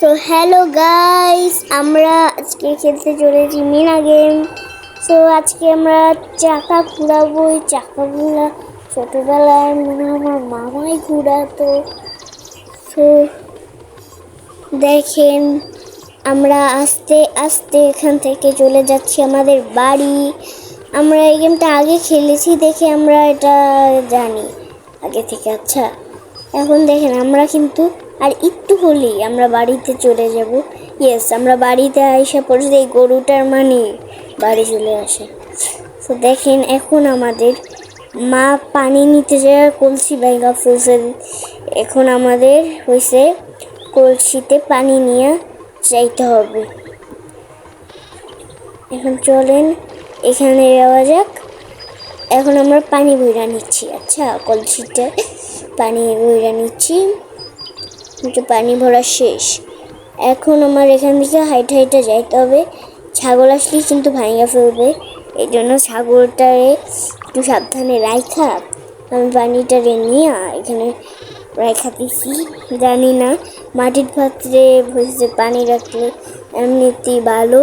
তো hello guys আমরা আজকে খেলতে চলেছি মিনা গেম সো আজকে আমরা চাকা ঘুরাবো এই চাকাগুলো ছোটোবেলায় মনে আমার মামাই ঘুরাতো। তো দেখেন, আমরা আস্তে আস্তে এখান থেকে চলে যাচ্ছি আমাদের বাড়ি। আমরা এই গেমটা আগে খেলেছি দেখে আমরা এটা জানি। আগে থেকে আচ্ছা। এখন দেখেন, আমরা কিন্তু আর একটু হলেই আমরা বাড়িতে চলে যাব। ইয়েস আমরা বাড়িতে আইসা পড়ছি, এই গরুটার মানে বাড়ি চলে আসে। তো দেখেন, এখন আমাদের মা পানি নিতে যায়, কলসি বাইগা ফেলছে। এখন আমাদের হয়েছে কলসিতে পানি নিয়ে যাইতে হবে। এখন চলেন, এখানে যাওয়া যাক। এখন আমরা পানি বইরা নিচ্ছি। আচ্ছা কলসিতে পানি বইরা নিচ্ছি। কিন্তু পানি ভরা শেষ। এখন আমার এখান থেকে হাইট হাইটে যাইতে হবে। ছাগল আসলেই কিন্তু ভাঙা ফেলবে। এই জন্য ছাগলটারে একটু সাবধানে রাইখা। আমি পানিটারে নিয়ে এখানে রাইখা দিছি। জানি না, মাটির পাত্রে ভেসে পানি রাখলে এমনিতেই ভালো।